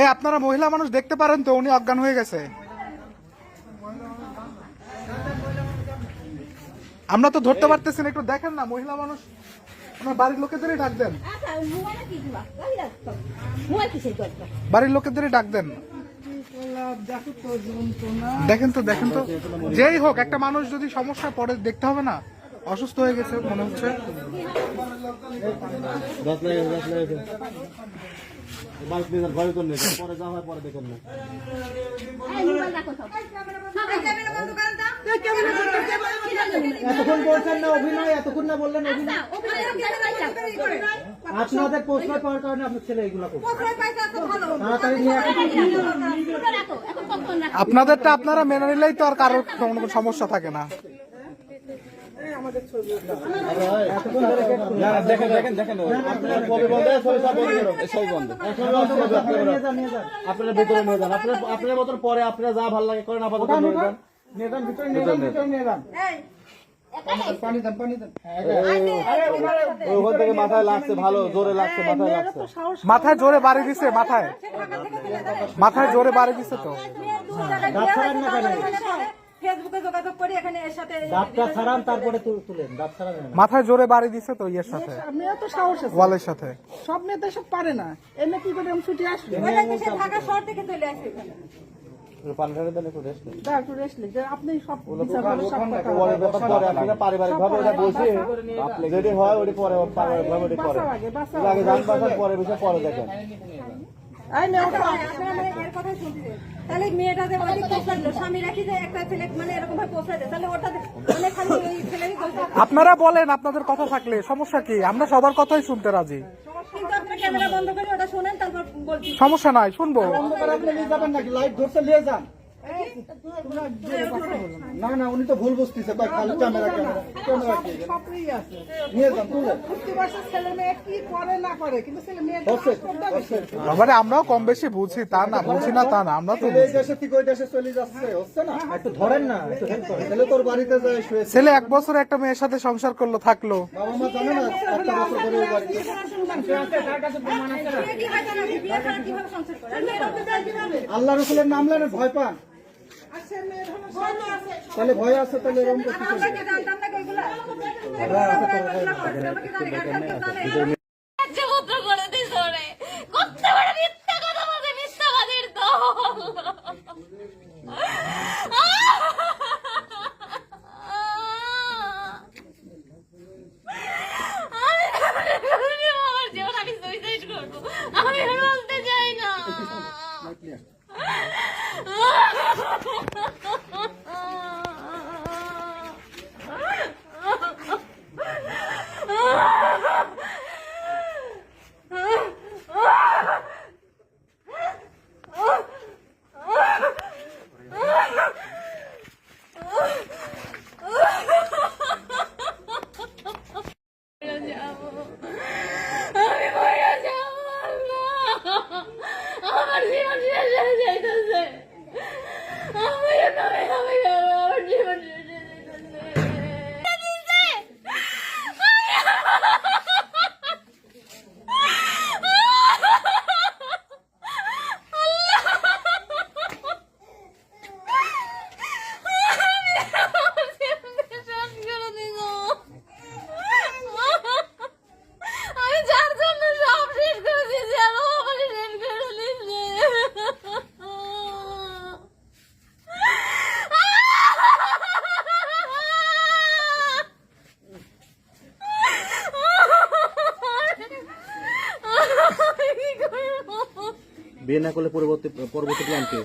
এ আপনারা মহিলা মানুষ দেখতে পারেন তো, উনি অজ্ঞান হয়ে গেছে। আমরা তো ধরতে পারতেছি না, একটু দেখেন না, মহিলা মানুষ বাড়ির লোকেদেরই ডাক বাড়ির লোকেদেরই ডাক দেন। দেখেন তো দেখেন তো। যেই হোক, একটা মানুষ যদি সমস্যা পড়ে, দেখতে হবে না। অসুস্থ হয়ে গেছে, মনে হচ্ছে। দশ লেগে দশ লেগে বাইক নিয়ে যান ভয় করলে পরে যা হয়, পরে দেখেন এতক্ষণ বলছেন না অভিনয়, এতক্ষণ না বললেন অভিনয়। আপনাদের প্রশ্রয় পাওয়ার কারণে আপনার ছেলে এগুলো আপনাদেরটা আপনারা মেনে নিলেই তো আর কারোর কোনো সমস্যা থাকে না। আপনার কবে বন্ধ? ছবি সব বন্ধ। করো সব বন্ধ। নিয়ে যান নিয়ে যান। আপনারা ভিতরে নিয়ে যান। আপনার আপনার মতন পরে আপনারা যা ভালো লাগে করেন আপাতত নিয়ে যান। নিয়ে যান ভিতরে নিয়ে যান ভিতরে নিয়ে যান। পানি দেন পানি দেন ওখান থেকে মাথায় লাগছে ভালো জোরে লাগছে মাথায় লাগছে। মাথায় জোরে বাড়ি দিছে মাথায়। মাথায় জোরে বাড়ি দিছে তো। ফেসবুকে যোগাযোগ করি এখানে এর সাথে দাঁতটা ছাড়ান তারপরে তুলেন। দাঁত ছাড়ান মাথায় জোরে বাড়ি দিছে তো ইয়ের সাথে। মেয়ে তো সাহস আছে। ওয়ালের সাথে। সব মেয়ে তো সব পারে না। এমনি কি করে এরকম ছুটি ওইটা কি সে ঢাকা শহর থেকে চলে আসে এখানে। আপনি সব পারিবারিক ভাবে বসে হয় ওটি পরে পারিবারিক ভাবে ওটি পরে বিষয় পরে দেখেন। তাহলে মেয়েটা যে পোষালো স্বামী রাখি যে একটা ছেলে মানে এরকম ভাবে তাহলে ওটা মানে খালি ওই ছেলেরই আপনারা বলেন আপনাদের কথা থাকলে সমস্যা কি? আমরা সবার কথাই শুনতে রাজি। কিন্তু আপনার ক্যামেরা বন্ধ করে ওটা শোনেন তারপর বলছি। সমস্যা নাই শুনব। নিয়ে যাবেন নাকি? লাইভ ধরছে নিয়ে যান। না না উনি তো ভুল বুঝতেছে। খালি ক্যামেরা ক্যামেরা ক্যামেরা কি? সবই আছে নিয়ে যান তুলে ছেলে মেয়ে কি করে না করে কিন্তু ছেলে মেয়ে মানে আমরাও কম বেশি বুঝি তা না বুঝি না তা না আমরা তো এই দেশে থেকে ওই দেশে চলে যাচ্ছে হচ্ছে না? একটু ধরেন না একটু হেল্প করেন। ছেলে তোর বাড়িতে যায় শুয়েছে ছেলে এক বছর একটা মেয়ের সাথে সংসার করল থাকল। বাবা মা জানে না একটা বছর ধরে ওই বাড়িতে? আল্লাহ রসুলের নাম লেন ভয় পান? তাহলে ভয় আছে তাহলে এরকম করতে আমরা কি জানতাম না কি এগুলা? এগুলা আমরা কি জানি? আর কেউ জানে? রাজ্যপুত্র করে দিস ওরে কত বড় মিথ্যা কথা বলছে মিথ্যাবাদীর দল আমি আমার জীবন আমি সুইসাইড করব আমি আর বলতে চাই না আমি মরে যাব আল্লাহ। আমার জীবন শেষ হয়ে যাইতেছে আমি আমি আমি আমার জীবন শেষ হয়ে যাইতেছে আমি যার জন্য সব শেষ করে দিয়েছি আর ও আমাকে শেষ করে দিয়েছে কি করব? বিয়ে না করলে পরবর্তী পরবর্তী প্ল্যান কি?